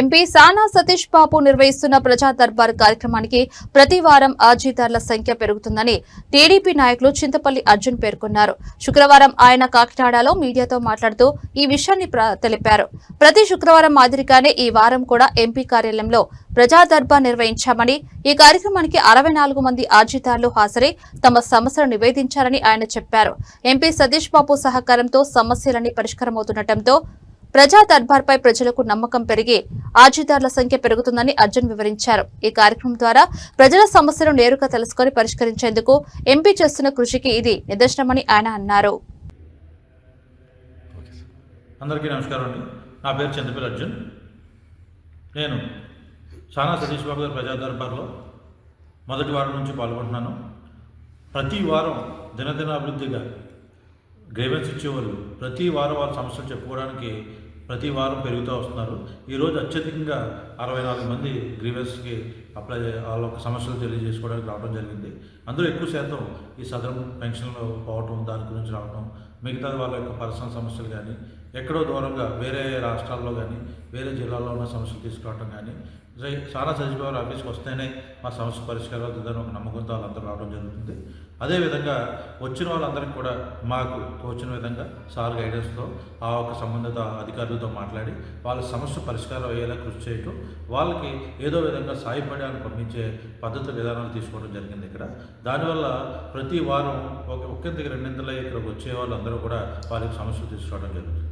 MP సానా సతీష్ బాబు నిర్వహిస్తున్న ప్రజా దర్బార్ కార్యక్రమానికి ప్రతి వారం అర్జీదారుల సంఖ్య పెరుగుతుందని టీడీపీ నాయకులు చింతపల్లి అర్జున్ పేర్కొన్నారు. శుక్రవారం ఆయన కాకినాడలో మీడియాతో మాట్లాడుతూ ఈ విషయాన్ని ప్ర- తెలిపారు. ప్రతి శుక్రవారం మాదిరిగానే ఈ వారం కూడా ఎంపీ కార్యాలయంలో ప్రజా దర్బార్ నిర్వహించామని ఈ కార్యక్రమానికి అరవై నాలుగు మంది అర్జీదారులు హాజరై తమ సమస్యలు నివేదించారని ఆయన చెప్పారు. ఎంపీ సతీష్ బాబు సహకారంతో సమస్యలన్నీ పరిష్కారమవుతుండటంతో ప్రజా దర్బార్పై ప్రజలకు నమ్మకం పెరిగి అర్జీదారుల సంఖ్య పెరుగుతుందని అర్జున్ వివరించారు. ఈ కార్యక్రమం ద్వారా ప్రజల సమస్యలు నేరుగా తెలుసుకుని పరిష్కరించేందుకు ఎంపీ చేస్తున్న కృషికి ఇది నిదర్శనమని ఆయన అన్నారు. అందరికీ నమస్కారం అండి. నా పేరు చంద్రపల్లి అర్జున్. నేను సానా సతీష్ బాబు గారి ప్రజా దర్బార్లో మొదటి వారం నుంచి పాల్గొంటున్నాను. ప్రతి వారం దినదిన అభివృద్ధిగా గ్రేవెన్స్ ఇచ్చేవాళ్ళు ప్రతి వారం వాళ్ళ సమస్యలు చెప్పుకోవడానికి ప్రతి వారం పెరుగుతూ వస్తున్నారు. ఈరోజు అత్యధికంగా అరవై నాలుగు మంది గ్రీవెన్స్కి అప్లై వాళ్ళ యొక్క సమస్యలు తెలియజేసుకోవడానికి రావడం జరిగింది. అందులో ఎక్కువ శాతం ఈ సదరం పెన్షన్లు పోవటం దాని గురించి రావటం మిగతా వాళ్ళ యొక్క పర్సనల్ సమస్యలు కానీ ఎక్కడో దూరంగా వేరే రాష్ట్రాల్లో కానీ వేరే జిల్లాల్లో ఉన్న సమస్యలు తీసుకురావడం కానీ చాలా సారా ఆఫీస్కి వస్తేనే మా సమస్య పరిష్కారం అవుతుందని ఒక నమ్మకంతో వాళ్ళందరూ రావడం జరుగుతుంది. అదేవిధంగా వచ్చిన వాళ్ళందరికీ కూడా మాకు తోచిన విధంగా సార్ గైడెన్స్తో ఆ ఒక సంబంధిత అధికారులతో మాట్లాడి వాళ్ళ సమస్య పరిష్కారం అయ్యేలా కృషి చేయటం వాళ్ళకి ఏదో విధంగా సాయపడడానికి పంపించే పద్ధతి విధానాలు తీసుకోవడం జరిగింది ఇక్కడ. దానివల్ల ప్రతి వారం ఒక ఒక్కింతకి రెండింతల ఇక్కడికి వచ్చే వాళ్ళందరూ కూడా వారికి సమస్యలు తీసుకోవడం జరుగుతుంది.